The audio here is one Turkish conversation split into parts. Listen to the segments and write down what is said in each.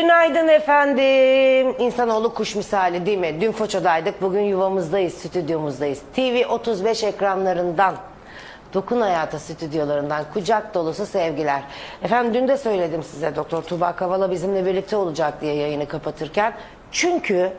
Günaydın efendim. İnsanoğlu kuş misali değil mi? Dün Foça'daydık, bugün yuvamızdayız, stüdyomuzdayız. TV 35 ekranlarından, Dokun Hayata stüdyolarından kucak dolusu sevgiler. Efendim dün de söyledim size Doktor Tuğba Kavala bizimle birlikte olacak diye yayını kapatırken. Çünkü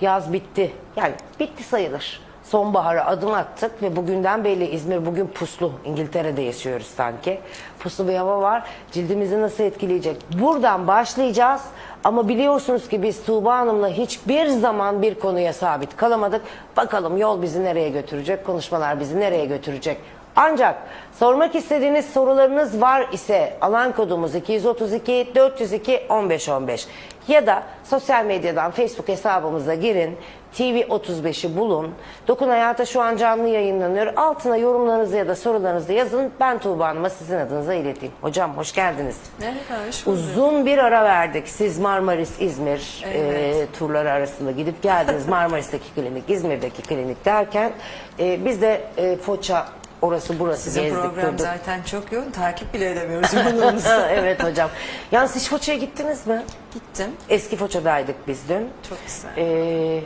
yaz bitti. Yani bitti sayılır. Sonbahara adım attık ve bugünden belli İzmir bugün puslu. İngiltere'de yaşıyoruz sanki. Puslu bir hava var. Cildimizi nasıl etkileyecek? Buradan başlayacağız. Ama biliyorsunuz ki biz Tuğba Hanım'la hiçbir zaman bir konuya sabit kalamadık. Bakalım yol bizi nereye götürecek? Konuşmalar bizi nereye götürecek? Ancak sormak istediğiniz sorularınız var ise alan kodumuz 232 402 1515 ya da sosyal medyadan Facebook hesabımıza girin. TV 35'i bulun. Dokun Hayata şu an canlı yayınlanıyor. Altına yorumlarınızı ya da sorularınızı yazın. Ben Tuğba Hanım'a sizin adınıza ileteyim. Hocam hoş geldiniz. Merhaba, hoş bulduk. Uzun bir ara verdik. Siz Marmaris, İzmir Evet. e, turları arasında gidip geldiniz. Marmaris'teki klinik, İzmir'deki klinik derken e, biz de e, Foça orası burası Sizin gezdik program durduk. zaten çok yoğun, takip bile edemiyoruz yoğunluğunuzu. evet hocam. Yalnız hiç Foça'ya gittiniz mi? Gittim, Eski Foça'daydık biz dün. çok güzel. Ee,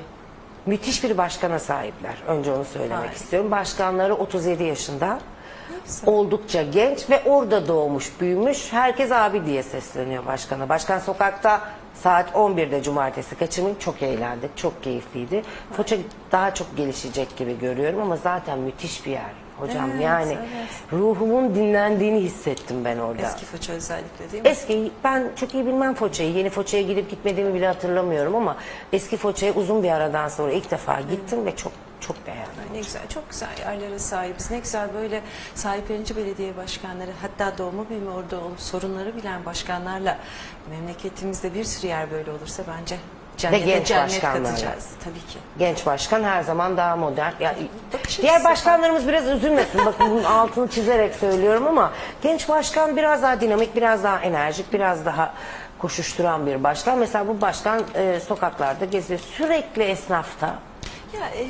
müthiş bir başkana sahipler. Önce onu söylemek Harika. istiyorum. Başkanları 37 yaşında. Güzel. Oldukça genç ve orada doğmuş, büyümüş. Herkes abi diye sesleniyor başkana. Başkan sokakta saat 11'de cumartesi kaçırmayın. Çok eğlendik, çok keyifliydi. Foça daha çok gelişecek gibi görüyorum ama zaten müthiş bir yer. Hocam Evet, yani evet. ruhumun dinlendiğini hissettim ben orada. Eski Foça özellikle değil mi? Eski ben çok iyi bilmem Foça'yı. Yeni Foça'ya gidip gitmediğimi bile hatırlamıyorum ama eski Foça'ya uzun bir aradan sonra ilk defa gittim ve çok çok beğendim. ne güzel, çok güzel yerlere sahibiz. Ne güzel böyle sahiplenici belediye başkanları, hatta doğma büyüme orada olup sorunları bilen başkanlarla memleketimizde bir sürü yer böyle olursa bence cennete genç cennet başkanlarla. katacağız. Tabii ki. Genç başkan her zaman daha modern. Ya, Bakış diğer açısı. başkanlarımız biraz üzülmesin. Bakın bunun altını çizerek söylüyorum ama genç başkan biraz daha dinamik, biraz daha enerjik, biraz daha koşuşturan bir başkan. Mesela bu başkan e, sokaklarda geziyor. Sürekli esnafta. Ya e,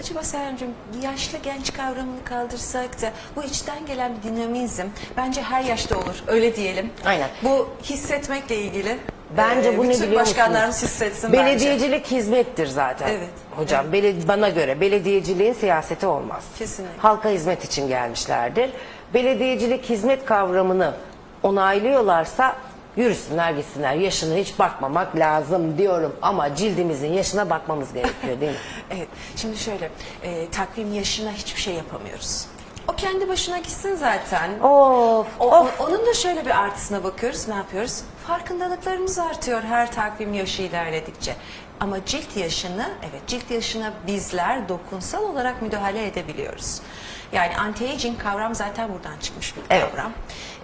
acaba Seher'cim yaşlı genç kavramını kaldırsak da bu içten gelen bir dinamizm bence her yaşta olur öyle diyelim. Aynen. Bu hissetmekle ilgili. Bence e, bu ne bütün biliyor başkanlarımız musunuz? hissetsin bence. Belediyecilik hizmettir zaten. Evet, Hocam beledi- bana göre belediyeciliğin siyaseti olmaz. Kesinlikle. Halka hizmet için gelmişlerdir. Belediyecilik hizmet kavramını onaylıyorlarsa yürüsünler gitsinler. Yaşına hiç bakmamak lazım diyorum ama cildimizin yaşına bakmamız gerekiyor değil mi? Evet. Şimdi şöyle e, takvim yaşına hiçbir şey yapamıyoruz. O kendi başına gitsin zaten. Of O- of. o- onun da şöyle bir artısına bakıyoruz. Ne yapıyoruz? Farkındalıklarımız artıyor her takvim yaşı ilerledikçe. Ama cilt yaşını, evet cilt yaşına bizler dokunsal olarak müdahale edebiliyoruz. Yani anti-aging kavram zaten buradan çıkmış bir Evet. kavram.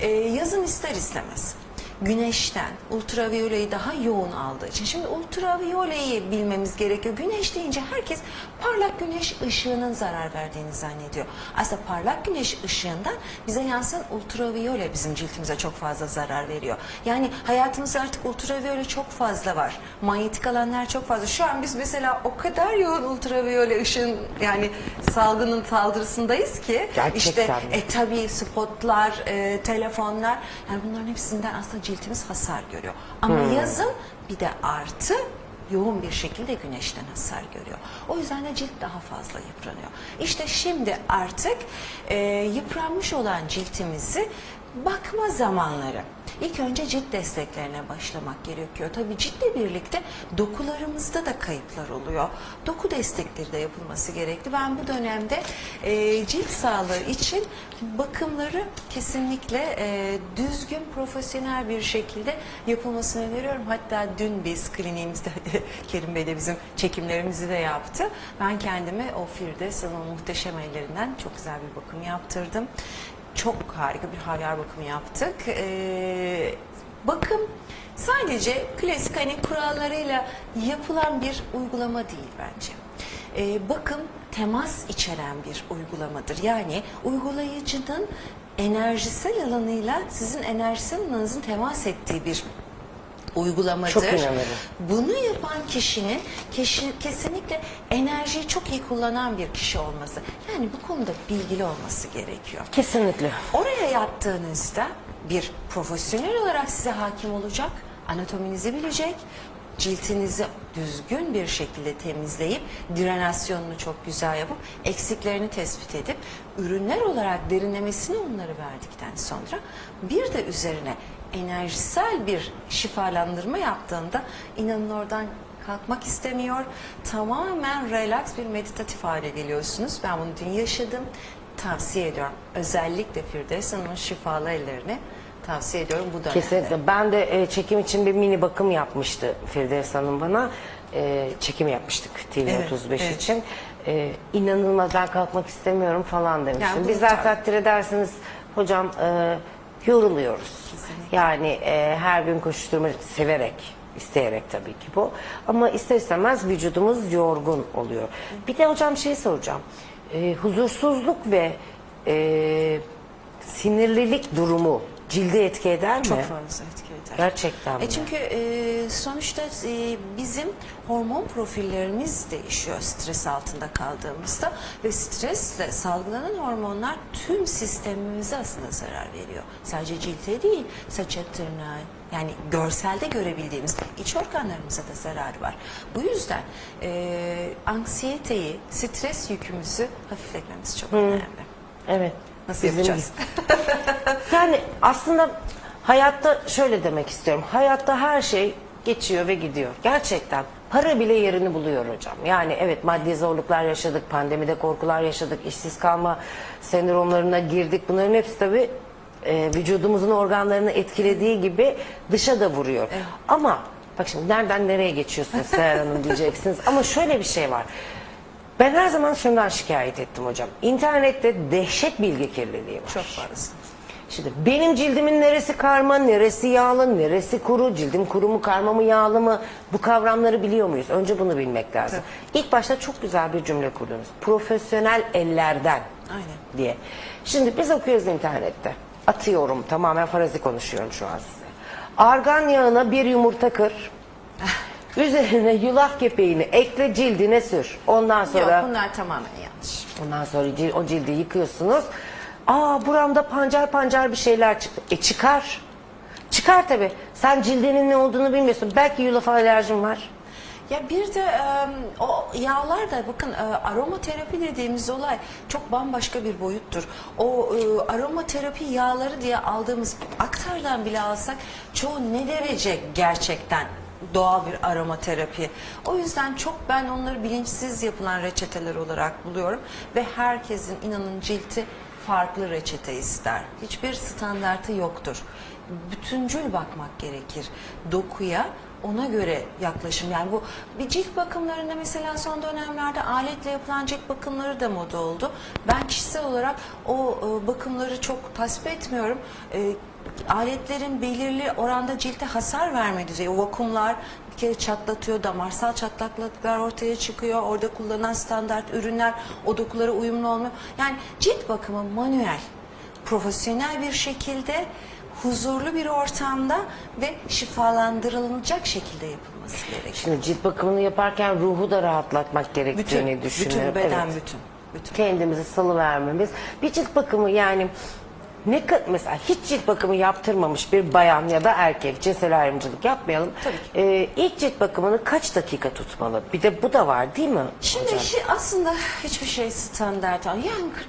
Ee, yazın ister istemez güneşten ultraviyoleyi daha yoğun aldığı için. Şimdi ultraviyoleyi bilmemiz gerekiyor. Güneş deyince herkes parlak güneş ışığının zarar verdiğini zannediyor. Aslında parlak güneş ışığından bize yansıyan ultraviyole bizim ciltimize çok fazla zarar veriyor. Yani hayatımızda artık ultraviyole çok fazla var. Manyetik alanlar çok fazla. Şu an biz mesela o kadar yoğun ultraviyole ışığın yani salgının saldırısındayız ki Gerçekten işte mi? e, tabii spotlar, e, telefonlar yani bunların hepsinden aslında cildimiz hasar görüyor. Ama Hmm. yazın bir de artı yoğun bir şekilde güneşten hasar görüyor. O yüzden de cilt daha fazla yıpranıyor. İşte şimdi artık e, yıpranmış olan ciltimizi bakma zamanları. İlk önce cilt desteklerine başlamak gerekiyor. Tabii ciltle birlikte dokularımızda da kayıplar oluyor. Doku destekleri de yapılması gerekli. Ben bu dönemde e, cilt sağlığı için bakımları kesinlikle e, düzgün, profesyonel bir şekilde yapılmasını öneriyorum. Hatta dün biz kliniğimizde Kerim Bey de bizim çekimlerimizi de yaptı. Ben kendime o Firdevs Hanım'ın muhteşem ellerinden çok güzel bir bakım yaptırdım. Çok harika bir havyar bakımı yaptık. Ee, bakım sadece klasik hani kurallarıyla yapılan bir uygulama değil bence. Ee, bakım temas içeren bir uygulamadır. Yani uygulayıcının enerjisel alanıyla sizin enerjisel alanınızın temas ettiği bir uygulamadır. Çok inanırım. Bunu yapan kişinin keşi- kesinlikle enerjiyi çok iyi kullanan bir kişi olması. Yani bu konuda bilgili olması gerekiyor. Kesinlikle. Oraya yattığınızda bir profesyonel olarak size hakim olacak anatominizi bilecek, ciltinizi düzgün bir şekilde temizleyip drenasyonunu çok güzel yapıp eksiklerini tespit edip ürünler olarak derinlemesine onları verdikten sonra bir de üzerine enerjisel bir şifalandırma yaptığında inanın oradan kalkmak istemiyor. Tamamen relax bir meditatif hale geliyorsunuz. Ben bunu dün yaşadım. Tavsiye ediyorum. Özellikle Firdevs Hanım'ın şifalı ellerini tavsiye ediyorum bu dönemde. Kesinlikle. Ben de e, çekim için bir mini bakım yapmıştı Firdevs Hanım bana. E, çekim yapmıştık TV Evet, 35 evet. için. E, inanılmaz ben kalkmak istemiyorum falan demiştim. Yani tabii. takdir edersiniz hocam e, yoruluyoruz. Yani e, her gün koşuşturma severek, isteyerek tabii ki bu. Ama ister istemez vücudumuz yorgun oluyor. Bir de hocam şey soracağım. E, huzursuzluk ve e, sinirlilik durumu cilde etki eder mi? Çok fazla etki eder. Gerçekten mi? E çünkü e, sonuçta e, bizim hormon profillerimiz değişiyor stres altında kaldığımızda ve stresle salgılanan hormonlar tüm sistemimize aslında zarar veriyor. Sadece cilte değil, saça, tırnağa, yani görselde görebildiğimiz iç organlarımıza da zarar var. Bu yüzden e, anksiyeteyi, stres yükümüzü hafifletmemiz çok önemli. Evet. Nasıl Bizim yapacağız? Yani aslında hayatta şöyle demek istiyorum. Hayatta her şey geçiyor ve gidiyor. Gerçekten. Para bile yerini buluyor hocam. Yani evet maddi zorluklar yaşadık, pandemide korkular yaşadık, işsiz kalma sendromlarına girdik. Bunların hepsi tabii e, vücudumuzun organlarını etkilediği gibi dışa da vuruyor. Ama bak şimdi nereden nereye geçiyorsunuz Seher Hanım diyeceksiniz. Ama şöyle bir şey var. Ben her zaman şundan şikayet ettim hocam. İnternette dehşet bilgi kirliliği var. Çok fazla. Şimdi benim cildimin neresi karma, neresi yağlı, neresi kuru, cildim kuru mu, karma mı, yağlı mı? Bu kavramları biliyor muyuz? Önce bunu bilmek lazım. İlk başta çok güzel bir cümle kurdunuz. Profesyonel ellerden Aynen. diye. Şimdi biz okuyoruz internette. Atıyorum tamamen farazi konuşuyorum şu an size. Argan yağına bir yumurta kır. Üzerine yulaf kepeğini ekle cildine sür. Ondan sonra Yok bunlar tamamen yanlış. Ondan sonra cil- o cildi yıkıyorsunuz. Aa buramda pancar pancar bir şeyler çıktı. E çıkar. Çıkar tabi. Sen cildinin ne olduğunu bilmiyorsun. Belki yulaf alerjin var. Ya bir de o yağlar da bakın e, aromaterapi dediğimiz olay çok bambaşka bir boyuttur. O e, aromaterapi yağları diye aldığımız aktardan bile alsak çoğu ne derece gerçekten doğal bir aromaterapi. O yüzden çok ben onları bilinçsiz yapılan reçeteler olarak buluyorum ve herkesin inanın cilti farklı reçete ister. Hiçbir standartı yoktur. Bütüncül bakmak gerekir. Dokuya ona göre yaklaşım. Yani bu bir cilt bakımlarında mesela son dönemlerde aletle yapılan cilt bakımları da moda oldu. Ben kişisel olarak o e, bakımları çok tasvip etmiyorum. E, aletlerin belirli oranda cilte hasar verme düzeyi. O vakumlar kere çatlatıyor, damarsal çatlaklıklar ortaya çıkıyor. Orada kullanılan standart ürünler o dokulara uyumlu olmuyor. Yani cilt bakımı manuel, profesyonel bir şekilde huzurlu bir ortamda ve şifalandırılacak şekilde yapılması gerekiyor. Şimdi cilt bakımını yaparken ruhu da rahatlatmak gerektiğini Bütün, düşünüyorum. bütün beden Evet. bütün. bütün. Kendimizi salıvermemiz. Bir cilt bakımı yani ne ka- mesela hiç cilt bakımı yaptırmamış bir bayan ya da erkek cinsel ayrımcılık yapmayalım. Tabii ki. Ee, ilk cilt bakımını kaç dakika tutmalı? Bir de bu da var değil mi? Şimdi hocam? aslında hiçbir şey standart. Yani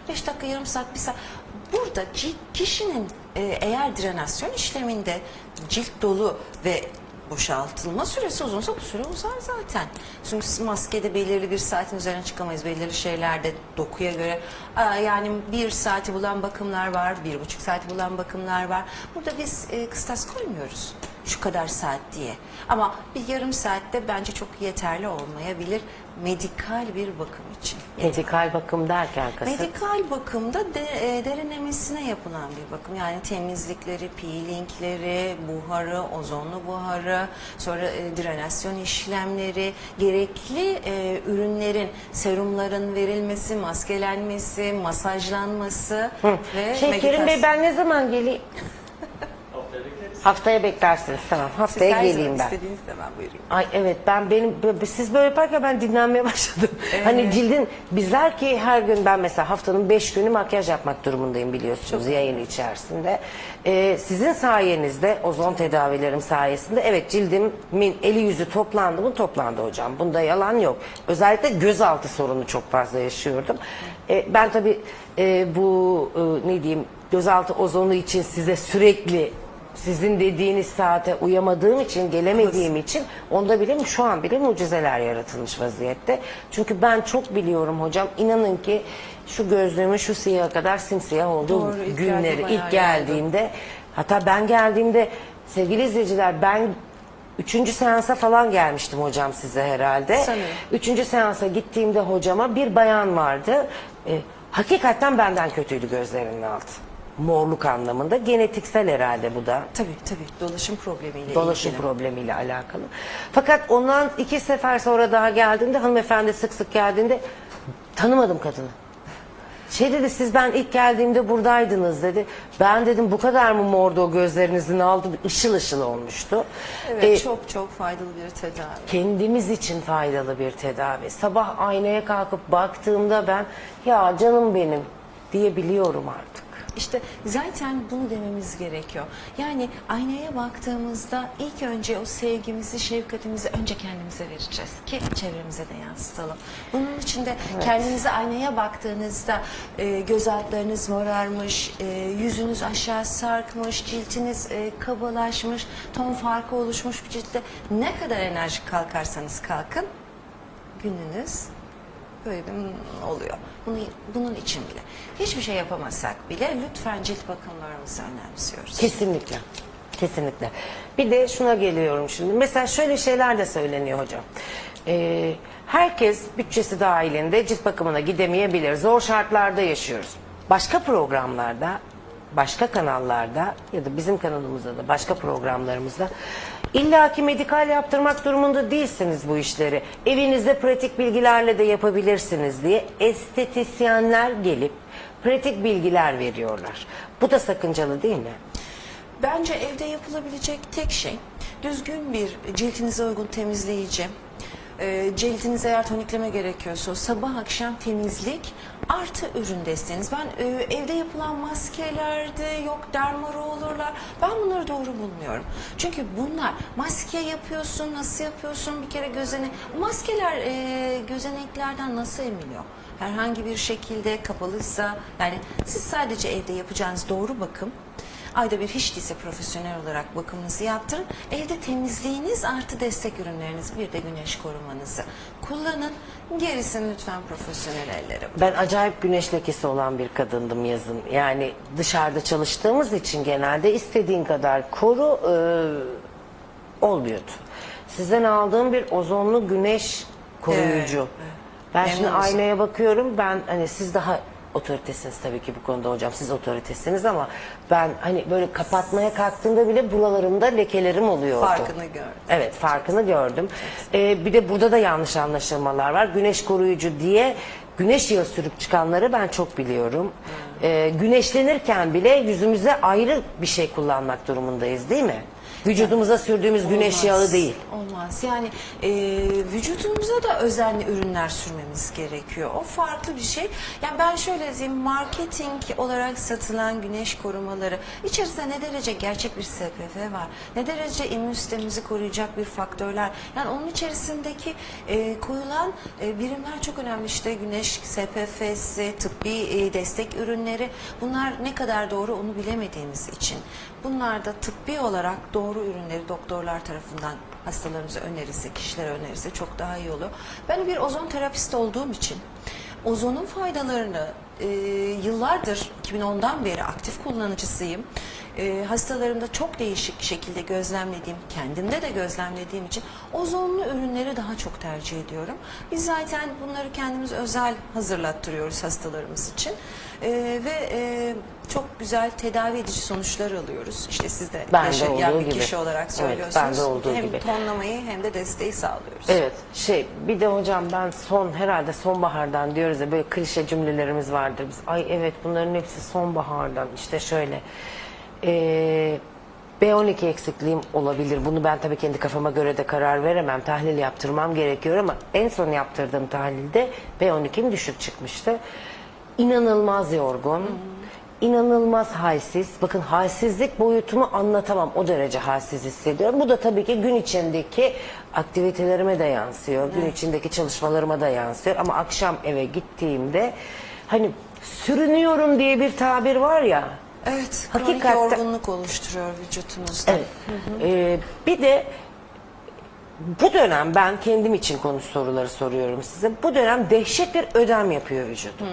45 dakika, yarım saat, bir saat. Burada cilt, kişinin e, eğer drenasyon işleminde cilt dolu ve boşaltılma süresi uzunsa bu süre uzar zaten. Çünkü maskede belirli bir saatin üzerine çıkamayız. Belirli şeylerde dokuya göre yani bir saati bulan bakımlar var, bir buçuk saati bulan bakımlar var. Burada biz e, kıstas koymuyoruz şu kadar saat diye. Ama bir yarım saatte bence çok yeterli olmayabilir medikal bir bakım için. Medikal bakım derken kasıt. Medikal bakımda de, e, derinlemesine yapılan bir bakım. Yani temizlikleri, peelingleri, buharı, ozonlu buharı, sonra e, drenasyon işlemleri, gerekli e, ürünlerin, serumların verilmesi, maskelenmesi, masajlanması ve Şey Kerim Bey ben ne zaman geleyim? Haftaya beklersiniz tamam. Haftaya Siz her geleyim zaman ben. istediğiniz zaman buyurun. Ay evet ben benim siz böyle yaparken ben dinlenmeye başladım. Hani cildin bizler ki her gün ben mesela haftanın beş günü makyaj yapmak durumundayım biliyorsunuz yayın içerisinde. Ee, sizin sayenizde ozon tedavilerim sayesinde evet cildimin eli yüzü toplandı mı toplandı hocam. Bunda yalan yok. Özellikle gözaltı sorunu çok fazla yaşıyordum. Ee, ben tabii e, bu e, ne diyeyim gözaltı ozonu için size sürekli sizin dediğiniz saate uyamadığım için, gelemediğim için onda bile şu an bile mucizeler yaratılmış vaziyette. Çünkü ben çok biliyorum hocam. İnanın ki şu gözlüğümün şu siyaha kadar simsiyah olduğu Doğru, ilk günleri ilk geldiğimde hatta ben geldiğimde sevgili izleyiciler ben Üçüncü seansa falan gelmiştim hocam size herhalde. Sanırım. Üçüncü seansa gittiğimde hocama bir bayan vardı. E, hakikaten benden kötüydü gözlerinin altı. Morluk anlamında. Genetiksel herhalde bu da. Tabii tabii dolaşım problemiyle Dolaşım ilgili. problemiyle alakalı. Fakat ondan iki sefer sonra daha geldiğinde hanımefendi sık sık geldiğinde tanımadım kadını. Şey dedi siz ben ilk geldiğimde buradaydınız dedi. Ben dedim bu kadar mı mordu o gözlerinizin altı ışıl ışıl olmuştu. Evet Ee, çok çok faydalı bir tedavi. kendimiz için faydalı bir tedavi. Sabah aynaya kalkıp baktığımda ben ya canım benim diyebiliyorum artık. İşte zaten bunu dememiz gerekiyor. Yani aynaya baktığımızda ilk önce o sevgimizi, şefkatimizi önce kendimize vereceğiz ki çevremize de yansıtalım. Bunun için de kendinize aynaya baktığınızda e, göz altlarınız morarmış, e, yüzünüz aşağı sarkmış, ciltiniz e, kabalaşmış, ton farkı oluşmuş bir ciltte ne kadar enerjik kalkarsanız kalkın gününüz böyle bir hmm oluyor. Bunu, bunun için bile. Hiçbir şey yapamazsak bile lütfen cilt bakımlarımızı önemsiyoruz. Kesinlikle. Kesinlikle. Bir de şuna geliyorum şimdi. Mesela şöyle şeyler de söyleniyor hocam. Ee, herkes bütçesi dahilinde cilt bakımına gidemeyebilir. Zor şartlarda yaşıyoruz. Başka programlarda, başka kanallarda ya da bizim kanalımızda da başka programlarımızda illaki medikal yaptırmak durumunda değilsiniz bu işleri. Evinizde pratik bilgilerle de yapabilirsiniz diye estetisyenler gelip pratik bilgiler veriyorlar. Bu da sakıncalı değil mi? Bence evde yapılabilecek tek şey düzgün bir cildinize uygun temizleyici. E, cildinize eğer tonikleme gerekiyorsa sabah akşam temizlik artı ürün desteğiniz. Ben e, evde yapılan maskelerde yok dermarolurlar. Ben bunları doğru bulmuyorum. Çünkü bunlar maske yapıyorsun, nasıl yapıyorsun bir kere gözene. Maskeler e, gözeneklerden nasıl emiliyor? Herhangi bir şekilde kapalıysa yani siz sadece evde yapacağınız doğru bakım Ayda bir hiç değilse profesyonel olarak bakımınızı yaptırın. Evde temizliğiniz artı destek ürünleriniz bir de güneş korumanızı kullanın. Gerisini lütfen profesyonel ellere Ben acayip güneş lekesi olan bir kadındım yazın. Yani dışarıda çalıştığımız için genelde istediğin kadar koru e, olmuyordu. Sizden aldığım bir ozonlu güneş koruyucu. Evet, evet. Ben şimdi Memnun musun? aynaya bakıyorum. Ben hani siz daha otoritesiniz tabii ki bu konuda hocam. Siz otoritesiniz ama ben hani böyle kapatmaya kalktığımda bile buralarımda lekelerim oluyordu. farkını gördüm. Evet farkını gördüm. Ee, bir de burada da yanlış anlaşılmalar var. Güneş koruyucu diye güneş yağı sürüp çıkanları ben çok biliyorum. Ee, güneşlenirken bile yüzümüze ayrı bir şey kullanmak durumundayız değil mi? Vücudumuza sürdüğümüz güneş Olmaz, yağı değil. Olmaz. Yani e, vücudumuza da özenli ürünler sürmemiz gerekiyor. O farklı bir şey. Yani ben şöyle diyeyim marketing olarak satılan güneş korumaları içerisinde ne derece gerçek bir SPF var? Ne derece immün sistemimizi koruyacak bir faktörler? Yani onun içerisindeki e, koyulan e, birimler çok önemli. İşte güneş SPF'si, tıbbi e, destek ürünleri bunlar ne kadar doğru onu bilemediğimiz için bunlar da tıbbi olarak doğru ürünleri doktorlar tarafından hastalarımıza önerirse, kişilere önerirse çok daha iyi oluyor. Ben bir ozon terapisti olduğum için ozonun faydalarını e, yıllardır 2010'dan beri aktif kullanıcısıyım. E, hastalarımda çok değişik şekilde gözlemlediğim, kendimde de gözlemlediğim için ozonlu ürünleri daha çok tercih ediyorum. Biz zaten bunları kendimiz özel hazırlattırıyoruz hastalarımız için. E, ve e, çok güzel tedavi edici sonuçlar alıyoruz. İşte siz de Ben de yaşayan olduğu bir gibi. kişi olarak Evet, söylüyorsunuz. ben de olduğu hem gibi. tonlamayı hem de desteği sağlıyoruz. Evet şey bir de hocam ben son herhalde sonbahardan diyoruz ya böyle klişe cümlelerimiz vardır biz. Ay evet bunların hepsi sonbahardan işte şöyle. Ee, B12 eksikliğim olabilir. Bunu ben tabii kendi kafama göre de karar veremem. Tahlil yaptırmam gerekiyor ama en son yaptırdığım tahlilde B12'm düşük çıkmıştı. İnanılmaz yorgun. inanılmaz halsiz. Bakın halsizlik boyutumu anlatamam. O derece halsiz hissediyorum. Bu da tabii ki gün içindeki aktivitelerime de yansıyor. Gün içindeki çalışmalarıma da yansıyor. Ama akşam eve gittiğimde hani sürünüyorum diye bir tabir var ya. Evet, kronik Hakikaten- yorgunluk oluşturuyor vücutumuzda. Evet. Ee, bir de bu dönem ben kendim için konu soruları soruyorum size. Bu dönem dehşet bir ödem yapıyor vücudum.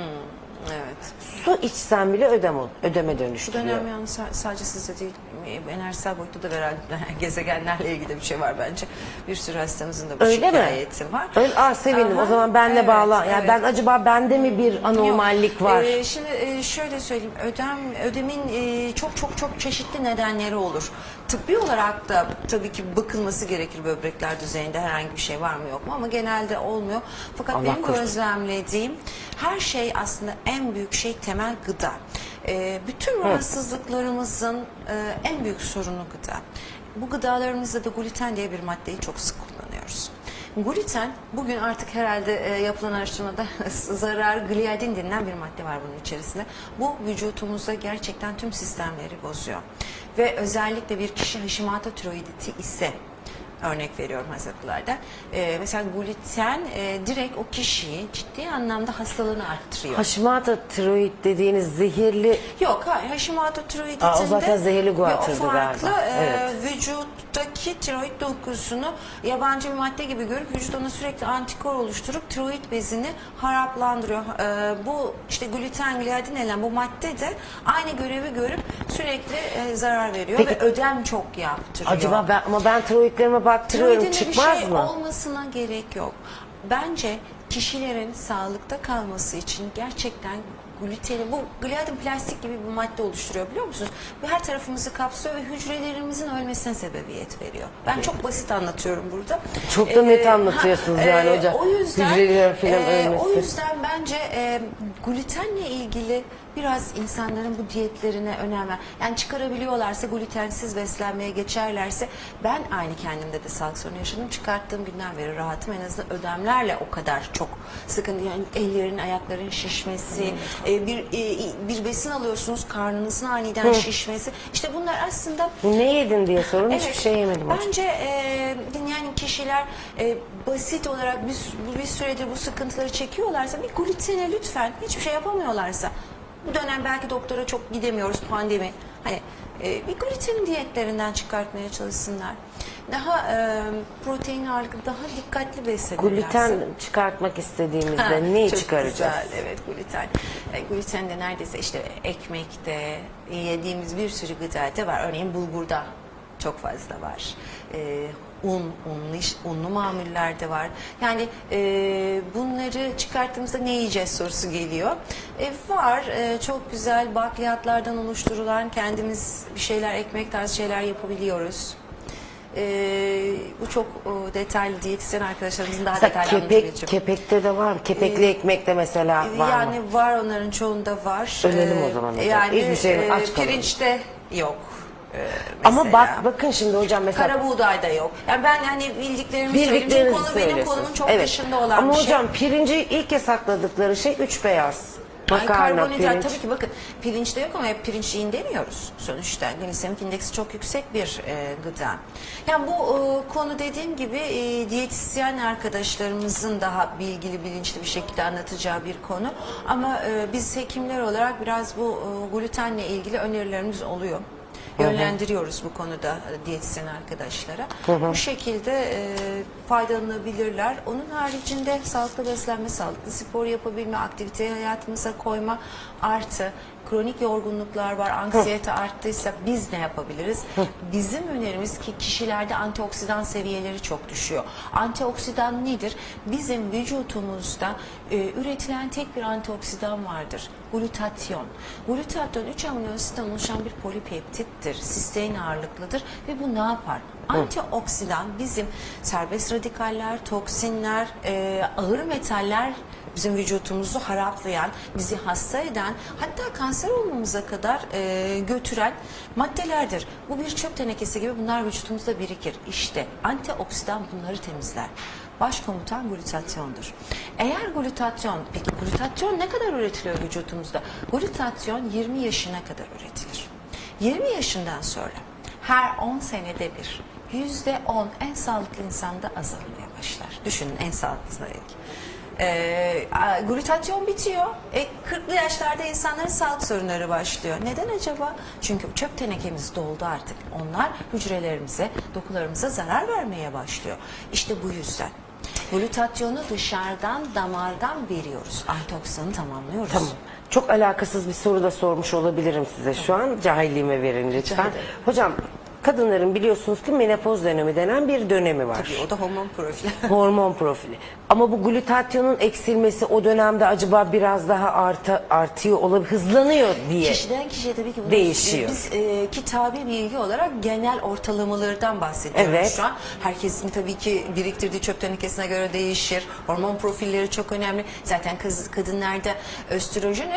Evet. Su içsem bile ödem ödeme Bu dönüştürüyor. dönem yani sa- sadece sizde değil, e, enerjisel boyutta da herhalde gezegenlerle ilgili bir şey var bence. Bir sürü hastamızın da bu Öyle mi? şikayeti var. Öyle, aa, sevindim. Aha, o zaman benle evet, bağla. Yani evet. ben acaba bende mi bir anormallik Yok. var? Ee, şimdi e, şöyle söyleyeyim. Ödem ödemin e, çok çok çok çeşitli nedenleri olur. Tıbbi olarak da tabii ki bakılması gerekir böbrekler düzeyinde herhangi bir şey var mı yok mu ama genelde olmuyor. Fakat Allah benim korusun. gözlemlediğim her şey aslında en büyük şey temel gıda. Ee, bütün rahatsızlıklarımızın e, en büyük sorunu gıda. Bu gıdalarımızda da gluten diye bir maddeyi çok sık kullanıyoruz. Gluten bugün artık herhalde e, yapılan araştırmada zarar gliadin denilen bir madde var bunun içerisinde. Bu vücutumuzda gerçekten tüm sistemleri bozuyor. Ve özellikle bir kişi Hashimoto tiroiditi ise örnek veriyorum hastalıklarda. E, mesela gluten e, direkt o kişiyi ciddi anlamda hastalığını arttırıyor. Hashimoto tiroid dediğiniz zehirli Yok hayır Hashimoto tiroiditinde Aa, o zaten zehirli guatırdı farklı, galiba. e, Evet. vücuttaki tiroid dokusunu yabancı bir madde gibi görüp vücut ona sürekli antikor oluşturup tiroid bezini haraplandırıyor. E, bu işte gluten gliadin denilen bu madde de aynı görevi görüp sürekli e, zarar veriyor Peki- ve ödem çok yaptırıyor. Acaba ben ama ben tiroidlerime baktırıyorum çıkmaz bir şey mı? olmasına gerek yok. Bence kişilerin sağlıkta kalması için gerçekten gluteni, bu gliadin plastik gibi bir madde oluşturuyor biliyor musunuz? Ve her tarafımızı kapsıyor ve hücrelerimizin ölmesine sebebiyet veriyor. Ben çok basit anlatıyorum burada. Çok da net Ee, anlatıyorsunuz ha, yani e, hocam. O yüzden, Hücrelerin falan e, ölmesi. O yüzden bence e, glutenle ilgili biraz insanların bu diyetlerine önem ver. Yani çıkarabiliyorlarsa glutensiz beslenmeye geçerlerse ben aynı kendimde de sağlık sorunu yaşadım. Çıkarttığım günden beri rahatım. En azından ödemlerle o kadar çok sıkıntı. Yani ellerin, ayakların şişmesi, e, bir e, bir besin alıyorsunuz karnınızın aniden şişmesi. İşte bunlar aslında Ne yedin diye sorun hiçbir şey yemedim hocam. Bence e, dinleyen kişiler e, basit olarak bir, bir süredir bu sıkıntıları çekiyorlarsa bir glutene lütfen hiçbir şey yapamıyorlarsa bu dönem belki doktora çok gidemiyoruz pandemi. Hani e, bir gluten diyetlerinden çıkartmaya çalışsınlar. Daha e, protein ağırlıklı, daha dikkatli beslenirlerse. Gluten çıkartmak istediğimizde Ha, neyi çok çıkaracağız? Güzel, evet gluten. E, gluten de neredeyse işte ekmekte, yediğimiz bir sürü gıdada var. Örneğin bulgurda çok fazla var. E, un, unlu, iş- unlu mamullerde var. Yani e, bunları çıkarttığımızda ne yiyeceğiz sorusu geliyor. E, var e, çok güzel bakliyatlardan oluşturulan kendimiz bir şeyler, ekmek tarzı şeyler yapabiliyoruz. E, bu çok e, detaylı diyetisyen arkadaşlarımızın daha Mesela detaylı kepek, anlatabileceğim. kepekte de var mı? Kepekli ekmekte mesela var yani mı? var onların çoğunda var. Ölelim Ee, o zaman hocam. Yani Hiçbir şey e, aç kalalım. Pirinçte yok. E, Ama mesela. bak bakın şimdi hocam mesela Kara buğdayda yok. Yani ben hani bildiklerimi söyleyeyim. Konu benim konumun çok Evet. dışında olan Ama bir şey. hocam pirinci ilk yasakladıkları şey üç beyaz. Makarna, karbonhidrat pirinç. tabii ki bakın pirinçte yok ama hep pirinç yiyin demiyoruz sonuçta. Glisemik indeksi çok yüksek bir e, gıda. Yani bu e, konu dediğim gibi e, diyetisyen arkadaşlarımızın daha bilgili bilinçli bir şekilde anlatacağı bir konu. Ama e, biz hekimler olarak biraz bu e, glutenle ilgili önerilerimiz oluyor. Yönlendiriyoruz bu konuda diyetisyen arkadaşlara. Bu şekilde e, faydalanabilirler. Onun haricinde sağlıklı beslenme, sağlıklı spor yapabilme, aktiviteyi hayatımıza koyma artı kronik yorgunluklar var, anksiyete arttıysa biz ne yapabiliriz? Bizim önerimiz ki kişilerde antioksidan seviyeleri çok düşüyor. Antioksidan nedir? Bizim vücutumuzda e, üretilen tek bir antioksidan vardır. Glutatyon. Glutatyon 3 amino asitten oluşan bir polipeptittir. Sistein ağırlıklıdır ve bu ne yapar? Antioksidan bizim serbest radikaller, toksinler, e, ağır metaller bizim vücudumuzu haraplayan, bizi hasta eden, hatta kanser olmamıza kadar e, götüren maddelerdir. Bu bir çöp tenekesi gibi bunlar vücudumuzda birikir. İşte antioksidan bunları temizler. Başkomutan glutatyondur. Eğer glutatyon, peki glutatyon ne kadar üretiliyor vücudumuzda? Glutatyon 20 yaşına kadar üretilir. 20 yaşından sonra her 10 senede bir yüzde 10 en sağlıklı insanda azalmaya başlar. Düşünün en sağlıklı sayı. Ee, glutatyon bitiyor. E, 40'lı yaşlarda insanların sağlık sorunları başlıyor. Neden acaba? Çünkü çöp tenekemiz doldu artık. Onlar hücrelerimize, dokularımıza zarar vermeye başlıyor. İşte bu yüzden. Glutatyonu dışarıdan, damardan veriyoruz. Antioksidanı tamamlıyoruz. Tamam. Çok alakasız bir soru da sormuş olabilirim size şu an. Cahilliğime verin lütfen. ederim. Hocam kadınların biliyorsunuz ki menopoz dönemi denen bir dönemi var. Tabii o da hormon profili. Hormon profili. Ama bu glutatyonun eksilmesi o dönemde acaba biraz daha arta, artıyor olabilir, hızlanıyor diye. Kişiden kişiye tabii ki bunu Değişiyor. Biz e, kitabi bilgi olarak genel ortalamalardan bahsediyoruz Evet. şu an. Herkesin tabii ki biriktirdiği çöp tenekesine göre değişir. Hormon profilleri çok önemli. Zaten kız, kadınlarda östrojen,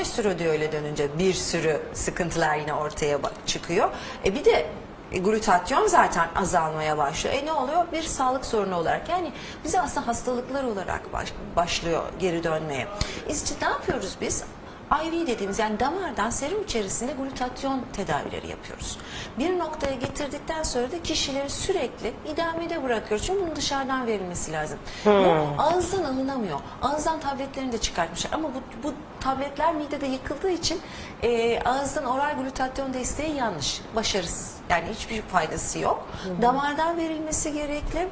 öyle dönünce bir sürü sıkıntılar yine ortaya bak- çıkıyor. E bir de e, glutatyon zaten azalmaya başlıyor. E ne oluyor? Bir sağlık sorunu olarak. Yani bize aslında hastalıklar olarak baş- başlıyor geri dönmeye. İşte ne yapıyoruz biz? IV dediğimiz yani damardan serum içerisinde glutatyon tedavileri yapıyoruz. Bir noktaya getirdikten sonra da kişileri sürekli idamede bırakıyoruz. Çünkü bunun dışarıdan verilmesi lazım. Bu ağızdan alınamıyor. Ağızdan tabletlerini de çıkartmışlar. Ama bu, bu tabletler midede yıkıldığı için e, ağızdan oral glutatyon desteği yanlış. Başarısız. Yani hiçbir faydası yok. Damardan verilmesi gerekli.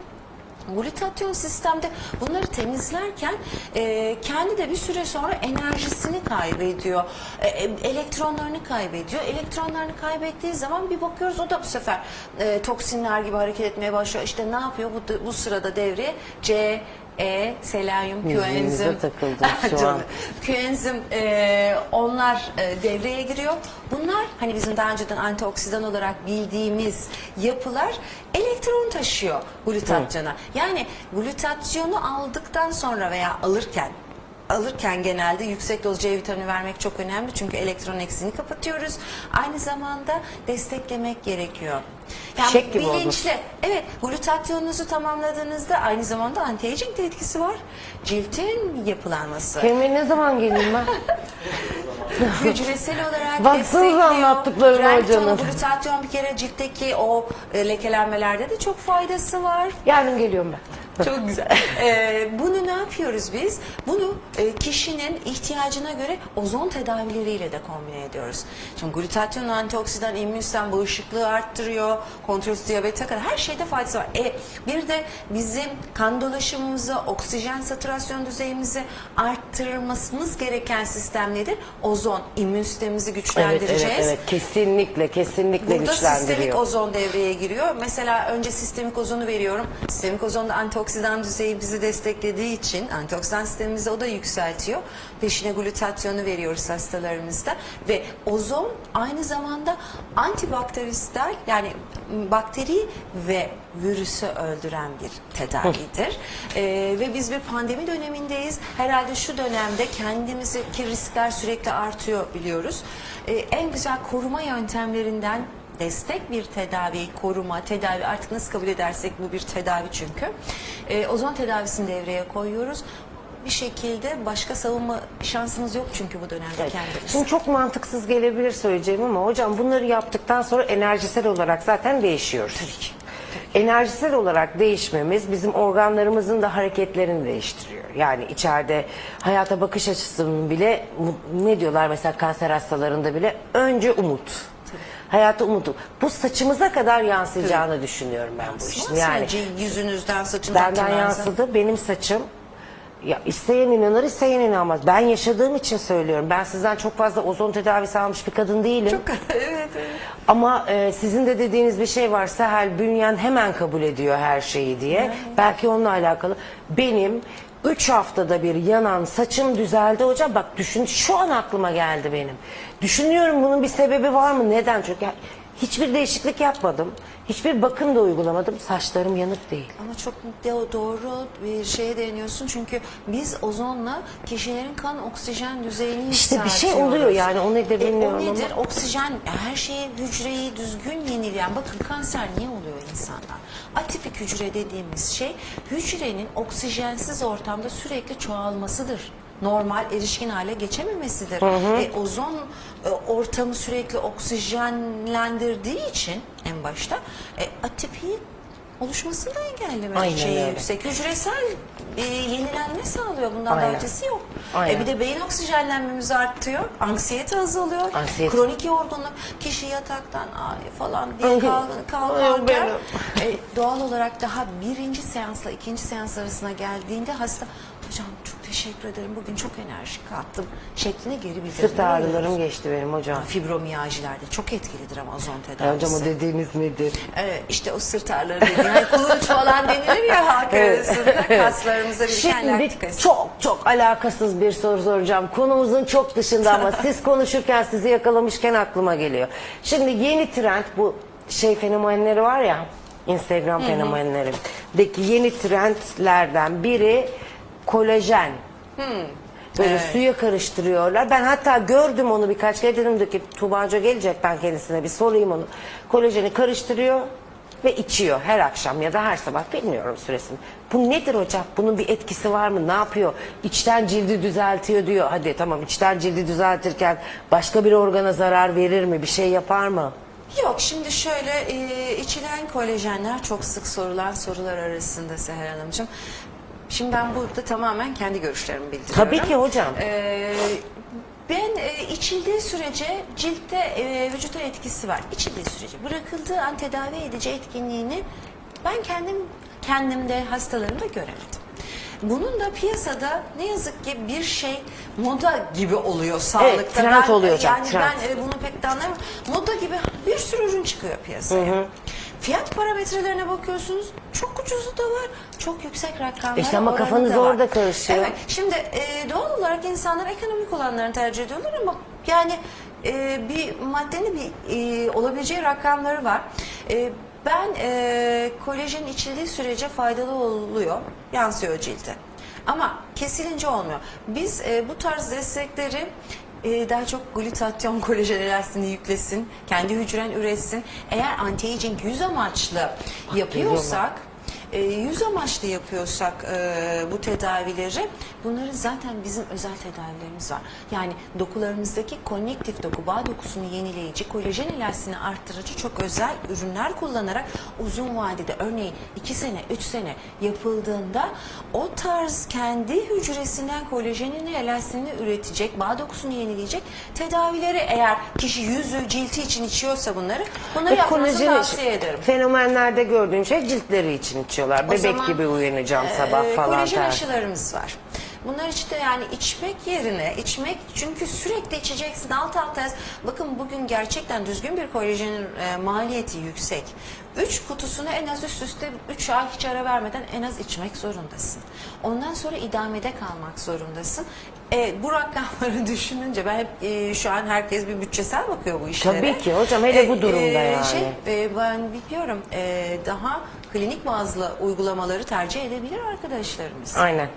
Glutatyon sistemde bunları temizlerken e, kendi de bir süre sonra enerjisini kaybediyor. E, e, elektronlarını kaybediyor. Elektronlarını kaybettiği zaman bir bakıyoruz o da bu sefer e, toksinler gibi hareket etmeye başlıyor. İşte ne yapıyor bu, bu sırada devreye? C, E, Müziğinize koenzim. takıldım şu Canım. an. Koenzim e, onlar e, devreye giriyor. Bunlar hani bizim daha önceden antioksidan olarak bildiğimiz yapılar elektron taşıyor glutatyona. Yani glutatyonu aldıktan sonra veya alırken alırken genelde yüksek doz C vitamini vermek çok önemli çünkü elektron eksiğini kapatıyoruz. Aynı zamanda desteklemek gerekiyor. Yani Fişek gibi bilinçli. Evet, glutatyonunuzu tamamladığınızda aynı zamanda anti-aging de etkisi var. Ciltin yapılanması. Kendime ne zaman geleyim ben? hücresel olarak anlattıklarıma Renkton, hocanın. glutatyon bir kere ciltteki o e, lekelenmelerde de çok faydası var. Yarın geliyorum ben. Çok güzel. Ee, bunu ne yapıyoruz biz? Bunu e, kişinin ihtiyacına göre ozon tedavileriyle de kombine ediyoruz. Şimdi glutatyon antioksidan, immün sistem bağışıklığı arttırıyor, kontrolsüz diyabete kadar her şeyde faydası var. E, bir de bizim kan dolaşımımızı, oksijen saturasyon düzeyimizi arttırmamız gereken sistem nedir? Ozon, immün sistemimizi Evet, güçlendireceğiz. evet, evet. Kesinlikle, kesinlikle Burada sistemik güçlendiriyor. ozon devreye giriyor. Mesela önce sistemik ozonu veriyorum. Sistemik ozon da antioksidan düzeyi bizi desteklediği için antioksidan sistemimizi o da yükseltiyor. Peşine glutatyonu veriyoruz hastalarımızda. Ve ozon aynı zamanda antibakteristal yani bakteri ve virüsü öldüren bir tedavidir. Ee, ve biz bir pandemi dönemindeyiz. Herhalde şu dönemde kendimizdeki riskler sürekli artıyor biliyoruz. Ee, en güzel koruma yöntemlerinden destek bir tedavi, koruma, tedavi artık nasıl kabul edersek bu bir tedavi çünkü. Ee, ozon tedavisini devreye koyuyoruz. Bir şekilde başka savunma şansımız yok çünkü bu dönemde Evet. kendimiz. Şimdi çok mantıksız gelebilir söyleyeceğim ama hocam bunları yaptıktan sonra enerjisel olarak zaten değişiyoruz. Tabii ki. Enerjisel olarak değişmemiz bizim organlarımızın da hareketlerini değiştiriyor. Yani içeride hayata bakış açısının bile ne diyorlar mesela kanser hastalarında bile önce umut. Hayata umudu. Bu saçımıza kadar yansıyacağını düşünüyorum ben bu işin. Yani Sadece yüzünüzden, saçınızdan, Benden tırnağınızdan. yansıdı. Benim saçım ya isteyen inanır, isteyen inanmaz. Ben yaşadığım için söylüyorum. Ben sizden çok fazla ozon tedavisi almış bir kadın değilim. Çok evet, evet. Ama e, sizin de dediğiniz bir şey var. Sehel bünyen hemen kabul ediyor her şeyi diye. Belki onunla alakalı. Benim 3 haftada bir yanan saçım düzeldi hocam. Bak düşün şu an aklıma geldi benim. Düşünüyorum bunun bir sebebi var mı? Neden? Çünkü hiçbir değişiklik yapmadım. Hiçbir bakım da uygulamadım. Saçlarım yanık değil. Ama çok de- doğru bir şeye değiniyorsun çünkü biz ozonla kişilerin kan oksijen düzeyini İşte bir şey yükseltiyoruz. oluyor yani, o nedir E, bilmiyorum o ama. nedir? Oksijen her şeyi hücreyi düzgün yenileyen bakın kanser niye oluyor insanda? Atipik hücre dediğimiz şey hücrenin oksijensiz ortamda sürekli çoğalmasıdır. Normal erişkin hale geçememesidir. E, ozon ortamı sürekli oksijenlendirdiği için en başta e, atipiğin oluşmasını da engelleme Aynen şeyi öyle. yüksek. Hücresel e, yenilenme sağlıyor. Bundan Aynen. daha ötesi yok. Aynen. E, bir de beyin oksijenlenmemiz artıyor. Anksiyete azalıyor. Anksiyete. Kronik yorgunluk. Kişi yataktan falan diye kalkarken e, doğal olarak daha birinci seansla ikinci seans arasına geldiğinde hasta hocam çok teşekkür ederim bugün çok enerjik kalktım şekline geri bildirim Sırt ağrılarım geçti benim hocam. Fibromiyajilerde çok etkilidir ama ozon Ya tedavisi. hocam o dediğiniz nedir? Evet işte o sırt ağrıları dediğin hani kulunç falan denilir ya halk arasında kaslarımıza biriken Şimdi laktik asit. çok çok alakasız bir soru soracağım. Konumuzun çok dışında ama siz konuşurken sizi yakalamışken aklıma geliyor. Şimdi yeni trend bu şey fenomenleri var ya Instagram fenomenleri. Deki yeni trendlerden biri kolajen. Böyle suya karıştırıyorlar. Ben hatta gördüm onu birkaç kere dedim ki Tuğba Hoca gelecek ben kendisine bir sorayım onu. Kolajeni karıştırıyor ve içiyor her akşam ya da her sabah bilmiyorum süresini. Bu nedir hocam? Bunun bir etkisi var mı? Ne yapıyor? İçten cildi düzeltiyor diyor. Hadi tamam içten cildi düzeltirken başka bir organa zarar verir mi? Bir şey yapar mı? Yok şimdi şöyle e, içilen kolajenler çok sık sorulan sorular arasında Seher Hanımcığım. Şimdi ben burada tamamen kendi görüşlerimi bildiriyorum. Tabii ki hocam. E, ben e, içildiği sürece ciltte e, vücuta etkisi var. İçildiği sürece bırakıldığı an tedavi edici etkinliğini ben kendim kendimde hastalarımda göremedim. Bunun da piyasada ne yazık ki bir şey moda gibi oluyor sağlıkta. trend Ben, oluyor hocam, Yani trend. ben e, bunu pek de anlamıyorum. Moda gibi bir sürü ürün çıkıyor piyasaya. Fiyat parametrelerine bakıyorsunuz. Çok ucuzu da var. Çok yüksek rakamlar İşte ama kafanız orada karışıyor. Evet. Şimdi e, doğal olarak insanlar ekonomik olanlarını tercih ediyorlar ama yani e, bir maddenin bir e, olabileceği rakamları var. E, ben e, kolajen içildiği sürece faydalı oluyor. Yansıyor cilde. Ama kesilince olmuyor. Biz e, bu tarz destekleri e, daha çok glutatyon kolajen yüklesin, kendi hücren üretsin. Eğer anti-aging yüz amaçlı yapıyorsak, e, yüz amaçlı yapıyorsak e, bu tedavileri, bunların zaten bizim özel tedavilerimiz var. Yani dokularımızdaki konnektif doku, bağ dokusunu yenileyici, kolajen elastini arttırıcı çok özel ürünler kullanarak uzun vadede örneğin 2 sene, 3 sene yapıldığında o tarz kendi hücresinden kolajenini, elastini üretecek, bağ dokusunu yenileyecek tedavileri eğer kişi yüzü, cilti için içiyorsa bunları, bunları yapmasını tavsiye ederim. Fenomenlerde gördüğüm şey ciltleri için içiyorlar. O Bebek zaman, gibi uyanacağım e, sabah falan. Kolajen tarzı. aşılarımız var. Bunlar işte yani içmek yerine içmek çünkü sürekli içeceksin alt alta yaz. Bakın bugün gerçekten düzgün bir kolajenin e, maliyeti yüksek. 3 kutusunu en az üst üste 3 ay hiç ara vermeden en az içmek zorundasın. Ondan sonra idamede kalmak zorundasın. E, bu rakamları düşününce ben hep e, şu an herkes bir bütçesel bakıyor bu işlere. Tabii ki hocam, hele bu durumda yani. Şey, e, ben biliyorum e, daha klinik bazlı uygulamaları tercih edebilir arkadaşlarımız. Aynen.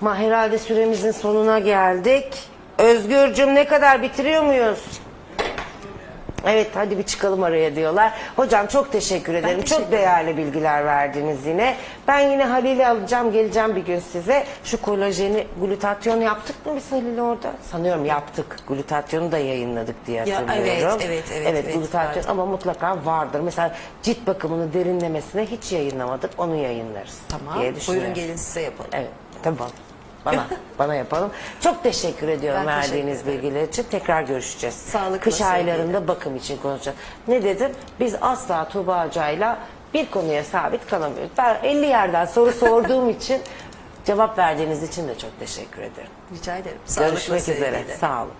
Ma herhalde süremizin sonuna geldik. Özgürcüm ne kadar bitiriyor muyuz? Evet hadi bir çıkalım araya diyorlar. Hocam çok teşekkür ederim. teşekkür çok değerli bilgiler verdiniz yine. Ben yine Halil'i alacağım geleceğim bir gün size. Şu kolajeni glutatyon yaptık mı biz Halil orada? Sanıyorum yaptık. Glutatyonu da yayınladık diye Ya, hatırlıyorum. evet, evet, evet, evet, glutatyon vardı. ama mutlaka vardır. Mesela cilt bakımını derinlemesine hiç yayınlamadık. Onu yayınlarız Tamam. diye düşünüyorum. Buyurun gelin size yapalım. Evet, tamam. Bana, bana yapalım. Çok teşekkür ediyorum Ben teşekkür verdiğiniz bilgiler için. Tekrar görüşeceğiz. Sağlıkla, Kış sevgiyle. aylarında bakım için konuşacağız. Ne dedim? Biz asla Tuğba Hoca'yla bir konuya sabit kalamıyoruz. Ben 50 yerden soru sorduğum için cevap verdiğiniz için de çok teşekkür ederim. Rica ederim. Sağlıkla, Görüşmek üzere. sevgiyle. Sağ olun.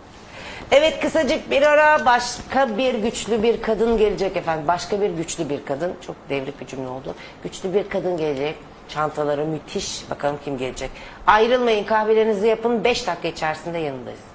Evet kısacık bir ara başka bir güçlü bir kadın gelecek efendim. Başka bir güçlü bir kadın. Çok devrik bir cümle oldu. Güçlü bir kadın gelecek. Çantaları müthiş. Bakalım kim gelecek. Ayrılmayın kahvelerinizi yapın. 5 dakika içerisinde yanındayız.